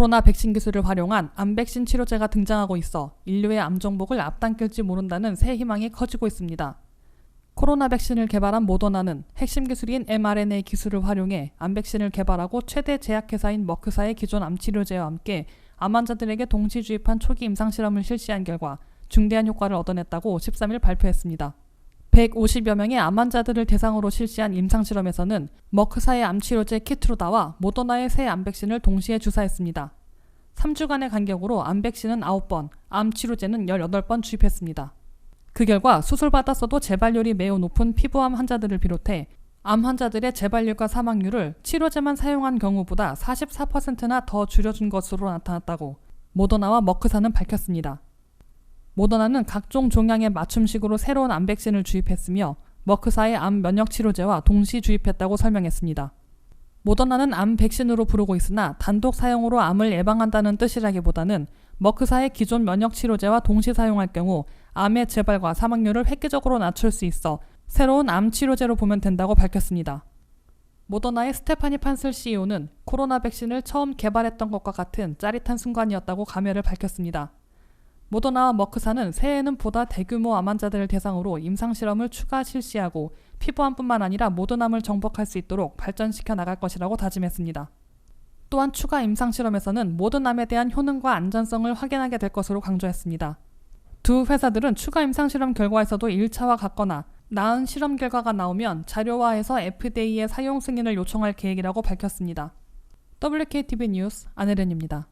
코로나 백신 기술을 활용한 암 백신 치료제가 등장하고 있어 인류의 암 정복을 앞당길지 모른다는 새 희망이 커지고 있습니다. 코로나 백신을 개발한 모더나는 핵심 기술인 mRNA 기술을 활용해 암 백신을 개발하고 최대 제약회사인 머크사의 기존 암 치료제와 함께 암 환자들에게 동시 주입한 초기 임상 실험을 실시한 결과 중대한 효과를 얻어냈다고 13일 발표했습니다. 150여 명의 암 환자들을 대상으로 실시한 임상 실험에서는 머크사의 암 치료제 키트로다와 모더나의 새 암 백신을 동시에 주사했습니다. 3주간의 간격으로 암 백신은 9번, 암 치료제는 18번 주입했습니다. 그 결과 수술받았어도 재발률이 매우 높은 피부암 환자들을 비롯해 암 환자들의 재발률과 사망률을 치료제만 사용한 경우보다 44%나 더 줄여준 것으로 나타났다고 모더나와 머크사는 밝혔습니다. 모더나는 각종 종양에 맞춤식으로 새로운 암 백신을 주입했으며 머크사의 암 면역 치료제와 동시 주입했다고 설명했습니다. 모더나는 암 백신으로 부르고 있으나 단독 사용으로 암을 예방한다는 뜻이라기보다는 머크사의 기존 면역 치료제와 동시 사용할 경우 암의 재발과 사망률을 획기적으로 낮출 수 있어 새로운 암 치료제로 보면 된다고 밝혔습니다. 모더나의 스테파니 판슬 CEO는 코로나 백신을 처음 개발했던 것과 같은 짜릿한 순간이었다고 감회를 밝혔습니다. 모더나와 머크사는 새해에는 보다 대규모 암 환자들을 대상으로 임상 실험을 추가 실시하고 피부암뿐만 아니라 모든 암을 정복할 수 있도록 발전시켜 나갈 것이라고 다짐했습니다. 또한 추가 임상 실험에서는 모든 암에 대한 효능과 안전성을 확인하게 될 것으로 강조했습니다. 두 회사들은 추가 임상 실험 결과에서도 1차와 같거나 나은 실험 결과가 나오면 자료화해서 FDA의 사용 승인을 요청할 계획이라고 밝혔습니다. WKTV 뉴스 안혜련입니다.